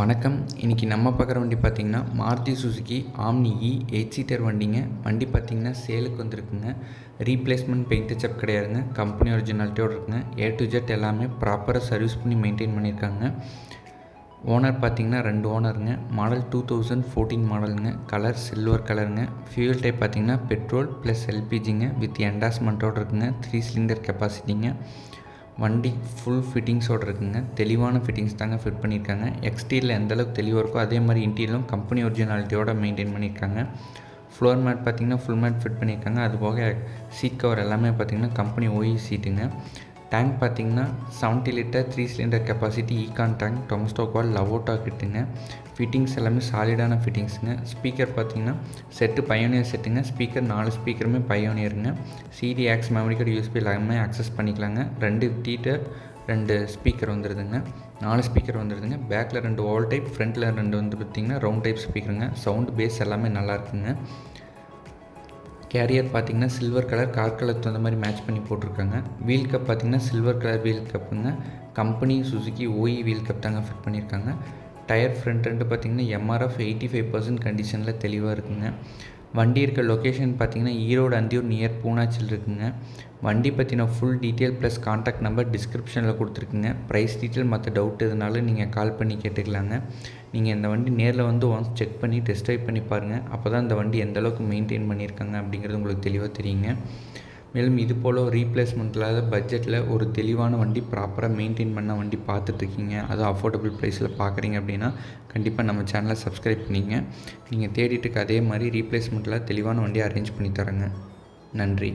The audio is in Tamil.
வணக்கம். இன்றைக்கி நம்ம பார்க்குற வண்டி பார்த்திங்கன்னா மாருதி சுசுக்கி ஆம்னி இ எயிட் சீட்டர் வண்டிங்க. வண்டி பார்த்திங்கன்னா சேலுக்கு வந்திருக்குங்க. ரீப்ளேஸ்மெண்ட் பெயிண்ட் டச்சப் கிடையாதுங்க. கம்பெனி ஒரிஜினாலிட்டியோடு இருக்குங்க. ஏ டு ஜெட் எல்லாமே ப்ராப்பராக சர்வீஸ் பண்ணி மெயின்டைன் பண்ணியிருக்காங்க. ஓனர் பார்த்திங்கன்னா ரெண்டு ஓனருங்க மாடல் டூ தௌசண்ட் ஃபோர்டீன் மாடலுங்க கலர் சில்வர் கலருங்க ஃபியூல் டைப் பார்த்திங்கன்னா பெட்ரோல் ப்ளஸ் எல்பிஜிங்க வித் என்டாஸ்மெண்ட்டோடு இருக்குங்க. த்ரீ சிலிண்டர் கெப்பாசிட்டிங்க வண்டி ஃபுல் ஃபிட்டிங்ஸோடு இருக்குங்க. தெளிவான ஃபிட்டிங்ஸ் தாங்க ஃபிட் பண்ணியிருக்காங்க. எக்ஸ்டீரியில் எந்தளவுக்கு தெளிவாக இருக்கோ அதே மாதிரி இன்டீரியலும் கம்பெனி ஒரிஜினாலிட்டியோடு மெயின்டைன் பண்ணியிருக்காங்க. ஃப்ளோர் மேட் பார்த்திங்கன்னா ஃபுல் மேட் ஃபிட் பண்ணியிருக்காங்க. அது போக சீட் கவர் எல்லாமே பார்த்திங்கன்னா கம்பெனி ஓஇ சீட்டுங்க டேங்க் பார்த்திங்கன்னா seventy litre three cylinder capacity Econ tank டொமஸ்டோக் வால் லவோட்டா கிட்டுங்க ஃபிட்டிங்ஸ் எல்லாமே சாலிடான ஃபிட்டிங்ஸுங்க ஸ்பீக்கர் பார்த்திங்கன்னா செட்டு பயோனியர் செட்டுங்க ஸ்பீக்கர் நாலு ஸ்பீக்கருமே பயோனியருங்க CD aux memory card USB எல்லாமே ஆக்சஸ் பண்ணிக்கலாங்க. ரெண்டு டீட்டர் ரெண்டு ஸ்பீக்கர் வந்துடுதுங்க நாலு ஸ்பீக்கர் வந்துடுதுங்க பேக்கில் ரெண்டு ஓல் டைப் ஃப்ரண்ட்டில் ரெண்டு வந்து பார்த்திங்கன்னா ரவுண்ட் டைப் ஸ்பீக்கருங்க சவுண்டு பேஸ் எல்லாமே நல்லா இருக்குங்க. கேரியர் பார்த்தீங்கன்னா சில்வர் கலர் கார் கலர் தகுந்த மாதிரி மேட்ச் பண்ணி போட்டிருக்காங்க. வீல் கப் பார்த்தீங்கன்னா silver colour wheel கப்புங்க company Suzuki OE wheel cup தாங்க ஃபிட் பண்ணியிருக்காங்க. டயர் ஃப்ரண்ட் ரெண்டு பார்த்தீங்கன்னா எம்ஆர்எஃப் எயிட்டி ஃபைவ் பர்சன்ட் கண்டிஷனில் தெளிவாக இருக்குங்க. வண்டி இருக்க லொக்கேஷன் பார்த்தீங்கன்னா ஈரோடு அந்தியூர் நியர் பூனாச்சில் இருக்குங்க. வண்டி பற்றின full detail plus contact number டிஸ்கிரிப்ஷனில் கொடுத்துருக்குங்க. ப்ரைஸ் டீட்டெயில் மற்ற டவுட் எதுனாலும் நீங்கள் கால் பண்ணி கேட்டுக்கலாங்க. நீங்கள் இந்த வண்டி நேரில் வந்து ஒன்ஸ் செக் பண்ணி டெஸ்ட் ட்ரைவ் பண்ணி பாருங்கள் அப்போ தான் இந்த வண்டி எந்தளவுக்கு மெயின்டைன் பண்ணியிருக்காங்க அப்படிங்கிறது உங்களுக்கு தெளிவாக தெரியுங்க. மேலும் இது போல் ரீப்ளேஸ்மெண்ட் இல்லாத பட்ஜெட்டில் ஒரு தெளிவான வண்டி ப்ராப்பராக மெயின்டைன் பண்ண வண்டி பார்த்துட்ருக்கீங்க. அதுவும் அஃபோர்டபுள் ப்ரைஸில் பார்க்குறீங்க அப்படின்னா கண்டிப்பாக நம்ம சேனலை சப்ஸ்கிரைப் பண்ணிங்க. நீங்கள் தேடிட்டுக்கு அதே மாதிரி ரீப்ளேஸ்மெண்ட்டில் தெளிவான வண்டியை அரேஞ்ச் பண்ணி தரேங்க. நன்றி.